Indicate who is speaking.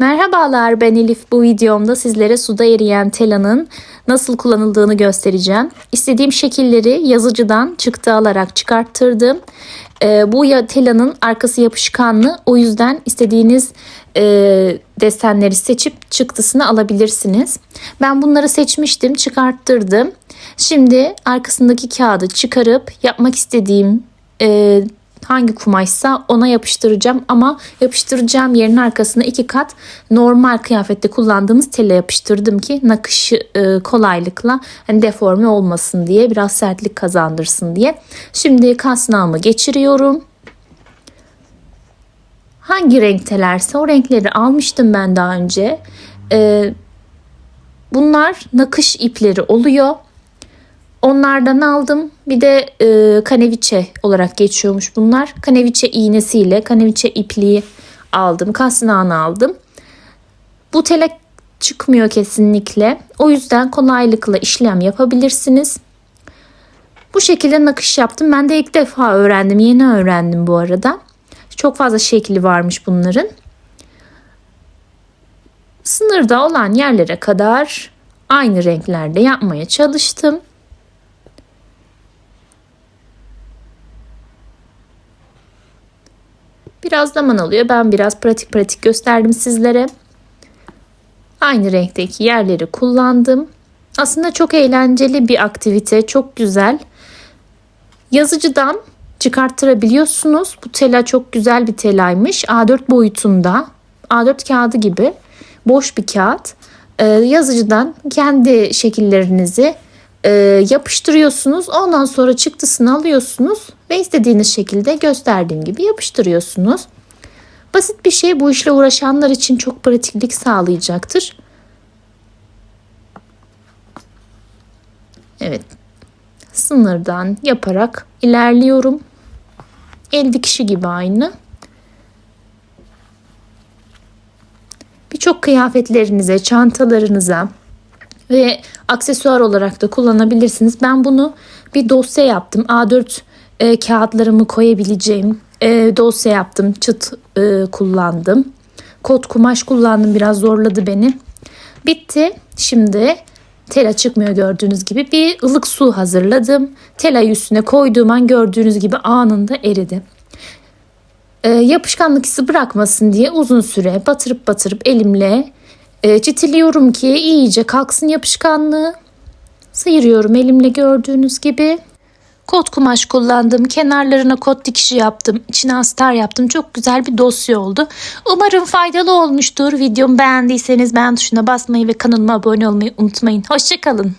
Speaker 1: Merhabalar ben Elif. Bu videomda sizlere suda eriyen telanın nasıl kullanıldığını göstereceğim. İstediğim şekilleri yazıcıdan çıktı alarak çıkarttırdım. Ee, bu telanın arkası yapışkanlı. O yüzden istediğiniz e, desenleri seçip çıktısını alabilirsiniz. Ben bunları seçmiştim, çıkarttırdım. Şimdi arkasındaki kağıdı çıkarıp yapmak istediğim e, hangi kumaşsa ona yapıştıracağım ama yapıştıracağım yerin arkasına iki kat normal kıyafette kullandığımız tele yapıştırdım ki nakışı e, kolaylıkla hani deforme olmasın diye biraz sertlik kazandırsın diye. Şimdi kasnağımı geçiriyorum. Hangi renktelerse o renkleri almıştım ben daha önce. E, bunlar nakış ipleri oluyor. Onlardan aldım. Bir de e, kaneviçe olarak geçiyormuş bunlar. Kaneviçe iğnesiyle kaneviçe ipliği aldım. Kasnağını aldım. Bu tele çıkmıyor kesinlikle. O yüzden kolaylıkla işlem yapabilirsiniz. Bu şekilde nakış yaptım. Ben de ilk defa öğrendim. Yeni öğrendim bu arada. Çok fazla şekli varmış bunların. Sınırda olan yerlere kadar aynı renklerde yapmaya çalıştım. Biraz zaman alıyor. Ben biraz pratik pratik gösterdim sizlere. Aynı renkteki yerleri kullandım. Aslında çok eğlenceli bir aktivite. Çok güzel. Yazıcıdan çıkarttırabiliyorsunuz. Bu tela çok güzel bir telaymış. A4 boyutunda. A4 kağıdı gibi. Boş bir kağıt. Ee, yazıcıdan kendi şekillerinizi e, yapıştırıyorsunuz. Ondan sonra çıktısını alıyorsunuz ve istediğiniz şekilde gösterdiğim gibi yapıştırıyorsunuz. Basit bir şey bu işle uğraşanlar için çok pratiklik sağlayacaktır. Evet. Sınırdan yaparak ilerliyorum. El dikişi gibi aynı. Birçok kıyafetlerinize, çantalarınıza, ve aksesuar olarak da kullanabilirsiniz. Ben bunu bir dosya yaptım. A4 e, kağıtlarımı koyabileceğim e, dosya yaptım. Çıt e, kullandım. Kot kumaş kullandım. Biraz zorladı beni. Bitti. Şimdi tela çıkmıyor gördüğünüz gibi. Bir ılık su hazırladım. Telayı üstüne koyduğum an gördüğünüz gibi anında eridi. E, yapışkanlık hissi bırakmasın diye uzun süre batırıp batırıp elimle e, çitiliyorum ki iyice kalksın yapışkanlığı. Sıyırıyorum elimle gördüğünüz gibi. Kot kumaş kullandım. Kenarlarına kot dikişi yaptım. İçine astar yaptım. Çok güzel bir dosya oldu. Umarım faydalı olmuştur. Videomu beğendiyseniz beğen tuşuna basmayı ve kanalıma abone olmayı unutmayın. Hoşçakalın.